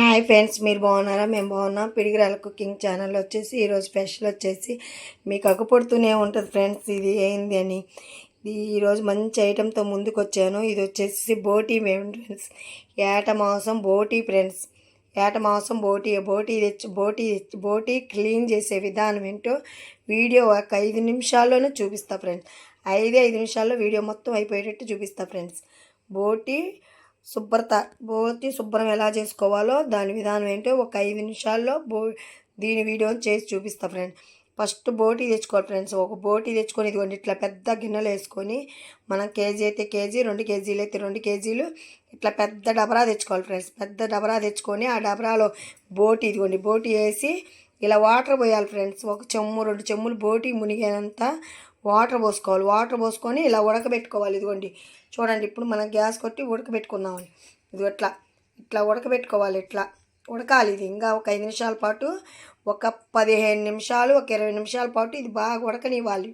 Hi friends మీరు బాగున్నారా? మేము బాగున్నాం. పిడిగిరాల కుకింగ్ ఛానల్ వచ్చేసి ఈరోజు స్పెషల్ వచ్చేసి మీకు అగ్గుపడుతూనే ఉంటుంది ఫ్రెండ్స్ ఇది ఏంది అని. ఇది ఈరోజు మంచి ఐటెంతో ముందుకు వచ్చాను ఇది వచ్చేసి బోటీ మేము ఫ్రెండ్స్ ఏట మాంసం బోటీ ఫ్రెండ్స్. ఏట మాంసం బోటీ బోటీ తెచ్చి బోటీ తెచ్చి బోటీ క్లీన్ చేసే విధానం ఏంటో వీడియో ఒక ఐదు నిమిషాల్లోనే చూపిస్తా ఫ్రెండ్స్. ఐదే ఐదు నిమిషాల్లో వీడియో మొత్తం అయిపోయేటట్టు చూపిస్తా ఫ్రెండ్స్. బోటీ శుభ్రత బోటి శుభ్రం ఎలా చేసుకోవాలో దాని విధానం ఏంటో ఒక ఐదు నిమిషాల్లో బో దీని వీడియో చేసి చూపిస్తా ఫ్రెండ్. ఫస్ట్ బోటి తెచ్చుకోవాలి ఫ్రెండ్స్. ఒక బోటి తెచ్చుకొని ఇదిగోండి ఇట్లా పెద్ద గిన్నెలు వేసుకొని మనం కేజీ అయితే కేజీ రెండు కేజీలు అయితే రెండు కేజీలు ఇట్లా పెద్ద డబరా తెచ్చుకోవాలి ఫ్రెండ్స్. పెద్ద డబరా తెచ్చుకొని ఆ డబరాలో బోటి ఇదిగోండి బోటి వేసి ఇలా వాటర్ పోయాలి ఫ్రెండ్స్. ఒక చెమ్ము రెండు చెమ్ములు బోటి మునిగేంత వాటర్ పోసుకోవాలి. వాటర్ పోసుకొని ఇలా ఉడకబెట్టుకోవాలి. ఇదిగోండి. చూడండి ఇప్పుడు మనం గ్యాస్ కొట్టి ఉడకబెట్టుకుందామని. ఇది ఇట్లా. ఇట్లా ఉడకబెట్టుకోవాలి. ఇట్లా. ఉడకాలి ఇది. ఇంకా ఒక ఐదు నిమిషాల పాటు ఒక పదిహేను నిమిషాలు ఒక ఇరవై నిమిషాల పాటు ఇది బాగా ఉడకనివ్వాలి.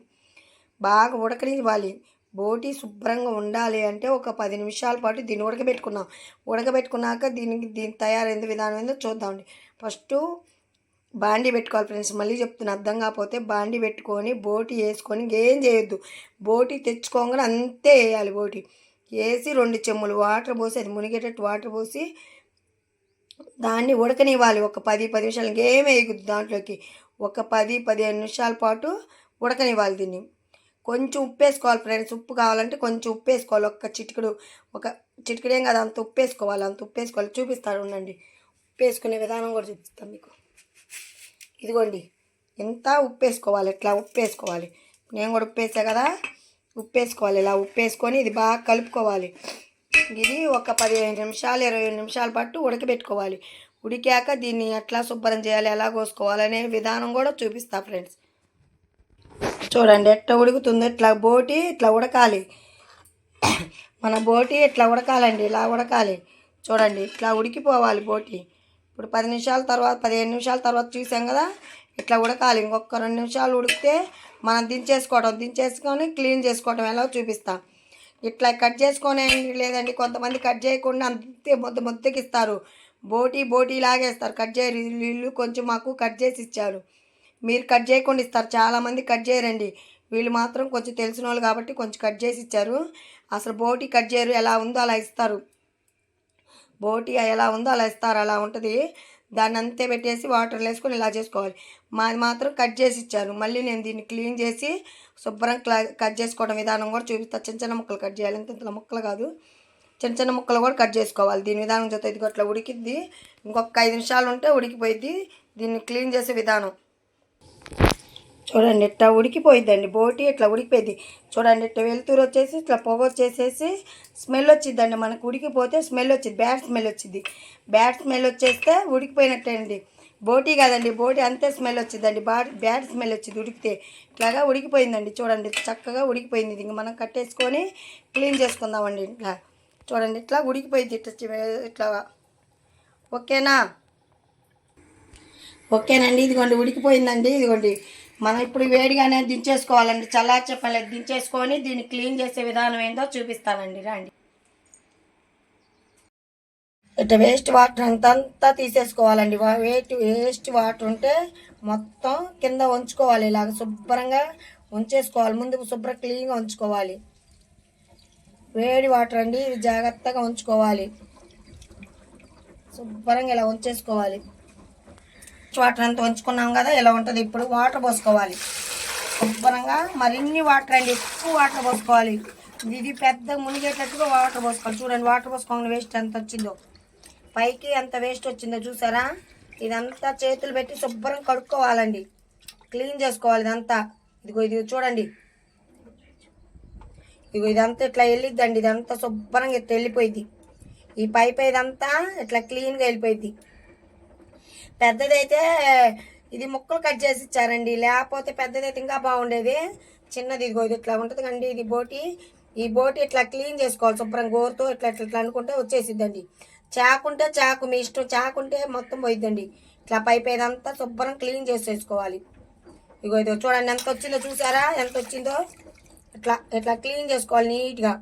బాగా ఉడకనివ్వాలి. బోటి శుభ్రంగా ఉండాలి అంటే ఒక పది నిమిషాల పాటు దీన్ని ఉడకబెట్టుకున్నాం ఉడకబెట్టుకున్నాక దీనికి దీని తయారైన విధానం ఏందో చూద్దామండి. ఫస్ట్ బాండి పెట్టుకోవాలి ఫ్రెండ్స్. మళ్ళీ చెప్తున్నా అర్థం కాకపోతే బాండి పెట్టుకొని బోటి వేసుకొని ఏం చేయొద్దు. బోటి తెచ్చుకోగానే అంతే వేయాలి బోటి. వేసి రెండు చెమ్ములు వాటర్ పోసి అది మునిగేటట్టు వాటర్ పోసి దాన్ని ఉడకనివ్వాలి. ఒక పది పది నిమిషాలు ఇంకేం వేయకూడదు దాంట్లోకి. ఒక పది పదిహేను నిమిషాల పాటు ఉడకనివ్వాలి దీన్ని. కొంచెం ఉప్పు వేసుకోవాలి ఫ్రెండ్స్. ఉప్పు కావాలంటే కొంచెం ఉప్పు వేసుకోవాలి. ఒక చిటికెడు ఒక చిటికెడేం కాదు అంత ఉప్పు వేసుకోవాలి అంత ఉప్పు వేసుకోవాలి. చూపిస్తాను ఉండండి. ఉప్పు వేసుకునే విధానం కూడా చూపిస్తాను మీకు. ఇదిగోండి ఎంత ఉప్పు వేసుకోవాలి ఇట్లా ఉప్పు వేసుకోవాలి నేను కూడా ఉప్పు వేసా కదా ఉప్పు వేసుకోవాలి ఇలా ఉప్పు వేసుకొని ఇది బాగా కలుపుకోవాలి. ఇది ఒక పదిహేను నిమిషాలు ఇరవై నిమిషాల పాటు ఉడకబెట్టుకోవాలి. ఉడికాక దీన్ని ఎట్లా శుభ్రం చేయాలి ఎలా కోసుకోవాలనే విధానం కూడా చూపిస్తా ఫ్రెండ్స్. చూడండి ఎట్లా ఉడుకుతుందో ఇట్లా బోటి ఇట్లా ఉడకాలి. మన బోటి ఇట్లా ఉడకాలండి ఇలా ఉడకాలి. చూడండి ఇట్లా ఉడికిపోవాలి బోటి. ఇప్పుడు పది నిమిషాల తర్వాత పదిహేను నిమిషాల తర్వాత చూసాం కదా ఇట్లా ఉడకాలి. ఇంకొక రెండు నిమిషాలు ఉడికితే మనం దించేసుకోవడం దించేసుకొని క్లీన్ చేసుకోవడం ఎలా చూపిస్తాం. ఇట్లా కట్ చేసుకొని లేదండి కొంతమంది కట్ చేయకుండా అంతే ముద్ద ముద్దకి ఇస్తారు. బోటి లాగేస్తారు కట్ చేయరు వీళ్ళు కొంచెం మాకు కట్ చేసి ఇచ్చారు. మీరు కట్ చేయకుండా ఇస్తారు. చాలామంది కట్ చేయరండి. వీళ్ళు మాత్రం కొంచెం తెలిసిన వాళ్ళు కాబట్టి కొంచెం కట్ చేసి ఇచ్చారు. అసలు బోటి కట్ చేయరు. ఎలా ఉందో అలా ఇస్తారు. బోటి ఎలా ఉందో అలా ఇస్తారు అలా ఉంటుంది. దాన్ని అంతే పెట్టేసి వాటర్లో వేసుకొని ఇలా చేసుకోవాలి. మాది మాత్రం కట్ చేసి ఇచ్చారు. మళ్ళీ నేను దీన్ని క్లీన్ చేసి శుభ్రం కట్ చేసుకోవడం విధానం కూడా చూపిస్తా. చిన్న చిన్న ముక్కలు కట్ చేయాలి. ఇంత ఇంత ముక్కలు కాదు. చిన్న చిన్న ముక్కలు కూడా కట్ చేసుకోవాలి. దీని విధానం చేత ఇది అట్లా ఉడికిద్ది. ఇంకొక ఐదు నిమిషాలు ఉంటే ఉడికిపోయిద్ది. దీన్ని క్లీన్ చేసే విధానం. చూడండి ఇట్లా ఉడికిపోయిద్దండి. బోటి ఇట్లా ఉడికిపోయింది? చూడండి ఇట్లా వెలుతురు వచ్చేసి ఇట్లా పొగ వచ్చేసేసి స్మెల్ వచ్చిద్దండి. మనకు ఉడికిపోతే స్మెల్ వచ్చింది బ్యాడ్ స్మెల్ వచ్చింది బ్యాడ్ స్మెల్ వచ్చేస్తే ఉడికిపోయినట్టే బోటీ బోటి కాదండి. బోటి అంతే స్మెల్ వచ్చిందండి బా బ్యాడ్ స్మెల్ వచ్చింది ఉడికితే. ఇట్లాగా ఉడికిపోయిందండి. చూడండి చక్కగా ఉడికిపోయింది. ఇది ఇంక మనం కట్టేసుకొని క్లీన్ చేసుకుందామండి ఇట్లా. చూడండి ఇట్లా ఉడికిపోయింది. ఇట్లా చి- ఇట్లా ఓకేనా? ఓకేనండి. ఇదిగోండి ఉడికిపోయిందండి. ఇదిగోండి. మనం ఇప్పుడు వేడిగానే దించేసుకోవాలండి. చల్లారి చెప్పలేదు దించేసుకొని దీన్ని క్లీన్ చేసే విధానం ఏందో చూపిస్తానండి. రండి. ఇట్లా వేస్ట్ వాటర్ అంతా తీసేసుకోవాలండి. వేస్ట్ వేస్ట్ వాటర్ ఉంటే మొత్తం కింద ఉంచుకోవాలి. ఇలాగ శుభ్రంగా ఉంచేసుకోవాలి. ముందు శుభ్ర క్లీన్గా ఉంచుకోవాలి. వేడి వాటర్ అండి ఇవి జాగ్రత్తగా ఉంచుకోవాలి. శుభ్రంగా ఇలా ఉంచేసుకోవాలి. వాటర్ అంతా ఉంచుకున్నాం కదా ఇలా ఉంటుంది ఇప్పుడు? వాటర్ పోసుకోవాలి. శుభ్రంగా మరిన్ని వాటర్ అండి ఎక్కువ వాటర్ పోసుకోవాలి. ఇది పెద్ద మునిగేటట్టుగా వాటర్ పోసుకోవాలి. చూడండి వాటర్ పోసుకోండి వేస్ట్ ఎంత వచ్చిందో. పైకి ఎంత వేస్ట్ వచ్చిందో చూసారా? ఇదంతా చేతులు పెట్టి శుభ్రం కడుక్కోవాలండి. క్లీన్ చేసుకోవాలి ఇదంతా. ఇదిగో ఇది చూడండి. ఇదిగో ఇదంతా ఇట్లా వెళ్ళిద్దండి. ఇదంతా శుభ్రంగా ఇట్లా వెళ్ళిపోయింది ఈ పైప్ ఇదంతా ఇట్లా క్లీన్గా వెళ్ళిపోయింది పెద్దదైతే ఇది ముక్కలు కట్ చేసి ఇచ్చారండి. లేకపోతే పెద్దదైతే ఇంకా బాగుండేది. చిన్నది ఇదిగో ఇది ఇట్లా ఉంటుంది కండి ఇది బోటి. ఈ బోటి ఇట్లా క్లీన్ చేసుకోవాలి శుభ్రం గోరుతో ఇట్లా ఇట్లా ఇట్లా అనుకుంటే వచ్చేసిద్దండి. చాకుంటే చాకు మీ ఇష్టం చాకుంటే మొత్తం పోయిద్దండి. ఇట్లా పైప్ ఏదంతా శుభ్రం క్లీన్ చేసేసుకోవాలి. ఇగో ఇదో చూడండి ఎంత వచ్చిందో చూసారా? ఎంత వచ్చిందో? ఇట్లా ఇట్లా క్లీన్ చేసుకోవాలి నీట్గా.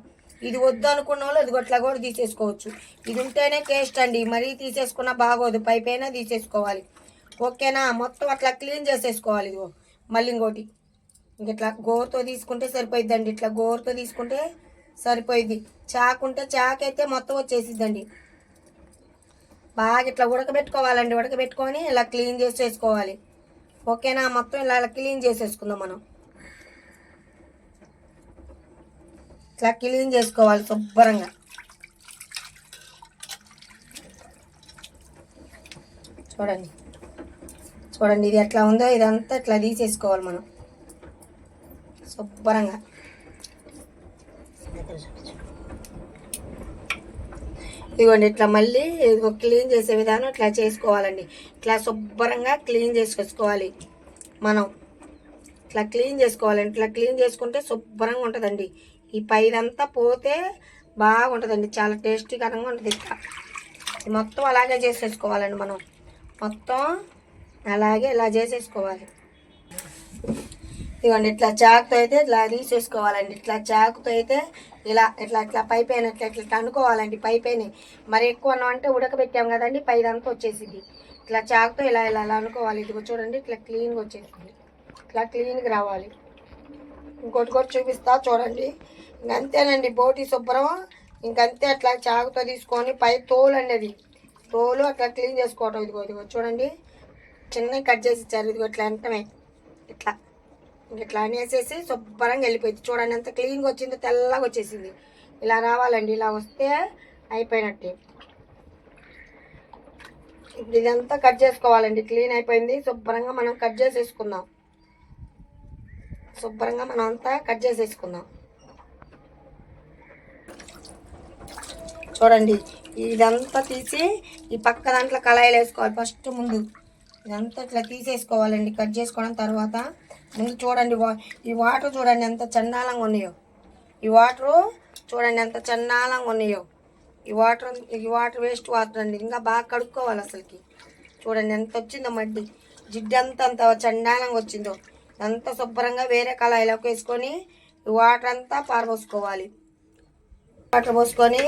ఇది వద్దు అనుకున్న వాళ్ళు ఇది ఇట్లా కూడా తీసేసుకోవచ్చు. ఇది ఉంటేనే టేస్ట్ అండి. మరీ తీసేసుకున్నా బాగోదు. పై పైన తీసేసుకోవాలి. ఓకేనా? మొత్తం అట్లా క్లీన్ చేసేసుకోవాలి ఇదిగో. మళ్ళీ ఇంకోటి. ఇంక ఇట్లా గోరుతో తీసుకుంటే సరిపోయిద్దండి. ఇట్లా గోరుతో తీసుకుంటే సరిపోయిద్ది. చాకు ఉంటే చాకు అయితే మొత్తం వచ్చేసిద్దండి. బాగా ఇట్లా ఉడకబెట్టుకోవాలండి. ఉడకబెట్టుకొని ఇలా క్లీన్ చేసేసుకోవాలి. ఓకేనా? మొత్తం ఇలా ఇలా క్లీన్ చేసేసుకుందాం మనం. ఇట్లా క్లీన్ చేసుకోవాలి శుభ్రంగా. చూడండి. చూడండి ఇది ఎట్లా ఉందో ఇదంతా ఇట్లా తీసేసుకోవాలి మనం. శుభ్రంగా. ఇదిగోండి ఇట్లా మళ్ళీ ఇదిగో క్లీన్ చేసే విధానం ఇట్లా చేసుకోవాలండి. ఇట్లా శుభ్రంగా క్లీన్ చేసుకోవాలి మనం. ఇట్లా క్లీన్ చేసుకోవాలండి. ఇట్లా క్లీన్ చేసుకుంటే శుభ్రంగా ఉంటుందండి. ఈ పైరంతా పోతే బాగుంటుందండి. చాలా టేస్టీకరంగా ఉంటుంది. ఇట్లా మొత్తం అలాగే చేసేసుకోవాలండి మనం. మొత్తం అలాగే ఇలా చేసేసుకోవాలి. ఇదిగోండి ఇట్లా చాకుతో అయితే ఇట్లా తీసేసుకోవాలండి. ఇట్లా చాకుతో అయితే ఇలా ఇట్లా ఇట్లా పై పైన ఇట్లా ఇట్లా ఇట్లా అనుకోవాలండి పై పైన. మరి ఎక్కువ అంటే ఉడకబెట్టాం కదండి పైదంతా వచ్చేసింది ఇట్లా చాకుతో ఇలా ఇలా ఇలా అనుకోవాలి. ఇదిగో చూడండి ఇట్లా క్లీన్గా వచ్చేసింది. ఇట్లా క్లీన్గా రావాలి. ఇంకోటి కూడా చూపిస్తా చూడండి. ఇంకంతేనండి బోటి శుభ్రం ఇంకంతే అట్లా చాకుతో తీసుకొని పై తోలు అండి అది. తోలు అట్లా క్లీన్ చేసుకోవటం ఇదిగో ఇదిగో చూడండి. చిన్న కట్ చేసి ఇచ్చారు ఇదిగో ఇట్లా వెంటనే ఇట్లా. ఇట్లా అనేసేసి శుభ్రంగా వెళ్ళిపోయింది. చూడండి ఎంత క్లీన్గా వచ్చిందో తెల్లగా వచ్చేసింది. ఇలా రావాలండి ఇలా వస్తే అయిపోయినట్టే. ఇప్పుడు ఇదంతా కట్ చేసుకోవాలండి క్లీన్ అయిపోయింది. శుభ్రంగా మనం కట్ చేసేసుకుందాం. శుభ్రంగా మనం అంతా కట్ చేసేసుకుందాం. చూడండి ఇదంతా తీసి ఈ పక్క దాంట్లో కళాయిలు వేసుకోవాలి ఫస్ట్ ముందు. ఇదంతా ఇట్లా తీసేసుకోవాలండి కట్ చేసుకోవడం తర్వాత. ముందు చూడండి వా- ఈ వాటర్ చూడండి ఎంత చండాలంగా ఉన్నాయో. ఈ వాటరు చూడండి ఎంత చండాలంగా ఉన్నాయో. ఈ వాటర్ ఈ వాటర్ వేస్ట్ వాటర్ అండి ఇంకా బాగా కడుక్కోవాలి అసలుకి. చూడండి ఎంత వచ్చిందో మడ్డి. జిడ్డు అంత చండాలంగా వచ్చిందో. అంతా శుభ్రంగా వేరే కళాయిలోకి వేసుకొని వాటర్ అంతా పారబోసుకోవాలి వాటర్ పోసుకొని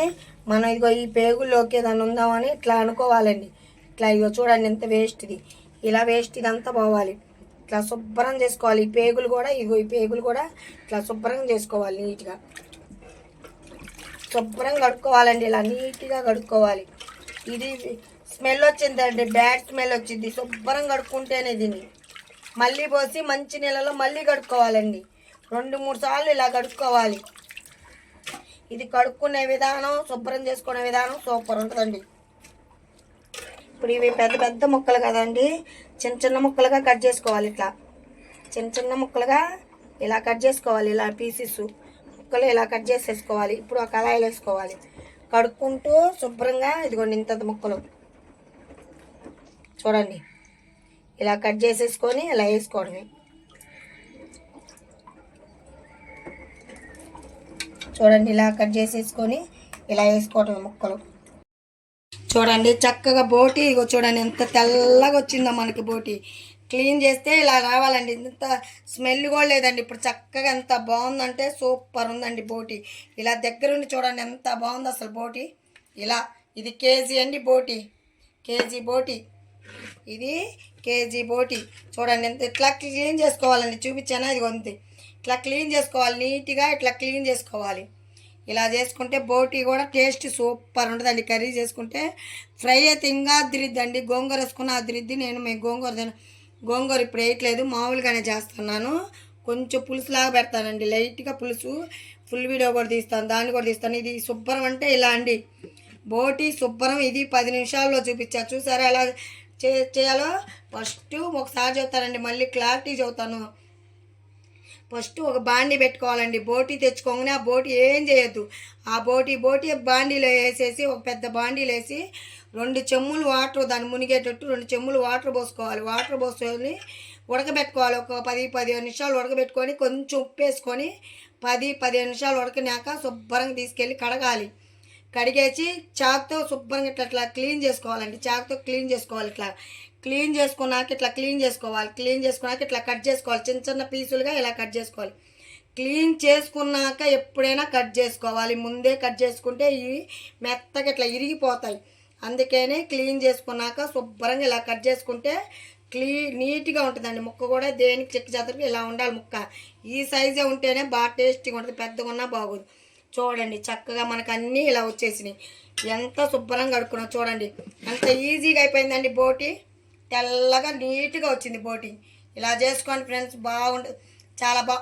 మనం ఇదిగో ఈ పేగుల్లోకి ఏదైనా ఉందామని ఇట్లా అనుకోవాలండి. ఇట్లా ఇదిగో చూడండి ఎంత వేస్ట్ ఇది. ఇలా వేస్ట్ ఇదంతా పోవాలి. ఇట్లా శుభ్రం చేసుకోవాలి. ఈ పేగులు కూడా ఇదిగో ఈ పేగులు కూడా ఇట్లా శుభ్రం చేసుకోవాలి నీట్గా. శుభ్రం కడుక్కోవాలండి. ఇలా నీట్గా కడుక్కోవాలి. ఇది స్మెల్ వచ్చిందండి. బ్యాడ్ స్మెల్ వచ్చింది. శుభ్రం కడుక్కుంటేనే దీన్ని. మళ్ళీ పోసి మంచి నీళ్ళలో మళ్ళీ కడుక్కోవాలండి. రెండు మూడు సార్లు ఇలా కడుక్కోవాలి. ఇది కడుక్కునే విధానం శుభ్రం చేసుకునే విధానం సూపర్ ఉంటుందండి. ఇప్పుడు ఇవి పెద్ద పెద్ద ముక్కలు కదండి. చిన్న చిన్న ముక్కలుగా కట్ చేసుకోవాలి ఇట్లా. చిన్న చిన్న ముక్కలుగా ఇలా కట్ చేసుకోవాలి ఇలా పీసెస్. ముక్కలు ఇలా కట్ చేసేసుకోవాలి. ఇప్పుడు ఆ కళాయిలు వేసుకోవాలి. కడుక్కుంటూ శుభ్రంగా ఇదిగోండి ఇంత ముక్కలు. చూడండి. ఇలా కట్ చేసేసుకొని ఇలా వేసుకోవడమే. చూడండి ఇలా కట్ చేసేసుకొని ఇలా వేసుకోవటం ముక్కలు. చూడండి చక్కగా బోటి ఇగో చూడండి ఎంత తెల్లగా వచ్చిందో మనకి బోటి. క్లీన్ చేస్తే ఇలా రావాలండి. ఇంత స్మెల్ కూడా లేదండి. ఇప్పుడు చక్కగా ఎంత బాగుందంటే సూపర్ ఉందండి బోటి. ఇలా దగ్గరుండి చూడండి ఎంత బాగుంది అసలు బోటి. ఇలా ఇది కేజీ అండి బోటి. కేజీ బోటి. ఇది కేజీ బోటి. చూడండి ఎంత ఇట్లా క్లీన్ చేసుకోవాలండి. చూపించానా? ఇది కొంత ఇట్లా క్లీన్ చేసుకోవాలి. నీట్గా ఇట్లా క్లీన్ చేసుకోవాలి. ఇలా చేసుకుంటే బోటి కూడా టేస్ట్ సూపర్ ఉంటుందండి. కర్రీ చేసుకుంటే ఫ్రై అయితే ఇంకా అదిరిద్దండి గోంగూర వేసుకున్న అదిరిద్ది నేను మేము గోంగూర తిన గోంగూర ఇప్పుడు వేయట్లేదు. మామూలుగానే చేస్తున్నాను. కొంచెం పులుసులాగా పెడతానండి. లైట్గా పులుసు. ఫుల్ వీడియో కూడా తీస్తాను. దాన్ని కూడా తీస్తాను. ఇది శుభ్రం అంటే ఇలా అండి. బోటి శుభ్రం. ఇది పది నిమిషాల్లో చూపించా. చూసారా? ఎలా చే చేయాలో? ఫస్ట్ ఒకసారి చెప్తానండి మళ్ళీ క్లారిటీ చెబుతాను. ఫస్ట్ ఒక బాండి పెట్టుకోవాలండి బోటి తెచ్చుకోగానే ఆ బోటి ఏం చేయొద్దు. ఆ బోటి బోటి బాండీలో వేసేసి ఒక పెద్ద బాండీలో వేసి రెండు చెమ్ములు వాటర్ దాన్ని మునిగేటట్టు రెండు చెమ్ములు వాటర్ పోసుకోవాలి. వాటర్ పోసుకొని ఉడకబెట్టుకోవాలి. ఒక పది పదిహేను నిమిషాలు ఉడకబెట్టుకొని కొంచెం ఉప్పు వేసుకొని పది పదిహేను నిమిషాలు ఉడకనాక శుభ్రంగా తీసుకెళ్ళి కడగాలి. కడిగేసి చాక్తో శుభ్రంగా ఇట్లా ఇట్లా క్లీన్ చేసుకోవాలండి. చాక్తో క్లీన్ చేసుకోవాలి ఇట్లా. క్లీన్ చేసుకున్నాక ఇట్లా క్లీన్ చేసుకోవాలి. క్లీన్ చేసుకున్నాక ఇట్లా కట్ చేసుకోవాలి. చిన్న చిన్న పీసులుగా ఇలా కట్ చేసుకోవాలి. క్లీన్ చేసుకున్నాక ఎప్పుడైనా కట్ చేసుకోవాలి. ముందే కట్ చేసుకుంటే ఇవి మెత్తగా ఇట్లా ఇరిగిపోతాయి. అందుకనే క్లీన్ చేసుకున్నాక శుభ్రంగా ఇలా కట్ చేసుకుంటే క్లీ నీట్గా ఉంటుందండి. ముక్క కూడా దేనికి చెక్కి చెత్తరికి ఇలా ఉండాలి ముక్క. ఈ సైజే ఉంటేనే బాగా టేస్టీగా ఉంటుంది. పెద్దగా ఉన్నా బాగోదు. చూడండి చక్కగా మనకు అన్నీ ఇలా వచ్చేసినాయి. ఎంత శుభ్రంగా కడుక్కున్నాం చూడండి. అంత ఈజీగా అయిపోయిందండి బోటి. తెల్లగా నీట్గా వచ్చింది బోటి. ఇలా చేసుకోండి ఫ్రెండ్స్ బాగుంటుంది చాలా బా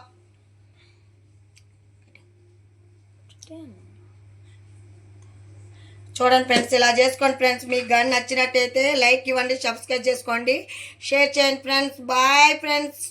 చూడండి ఫ్రెండ్స్ ఇలా చేసుకోండి ఫ్రెండ్స్. మీకు కానీ నచ్చినట్టయితే లైక్ ఇవ్వండి సబ్స్క్రైబ్ చేసుకోండి. షేర్ చేయండి ఫ్రెండ్స్. Bye friends.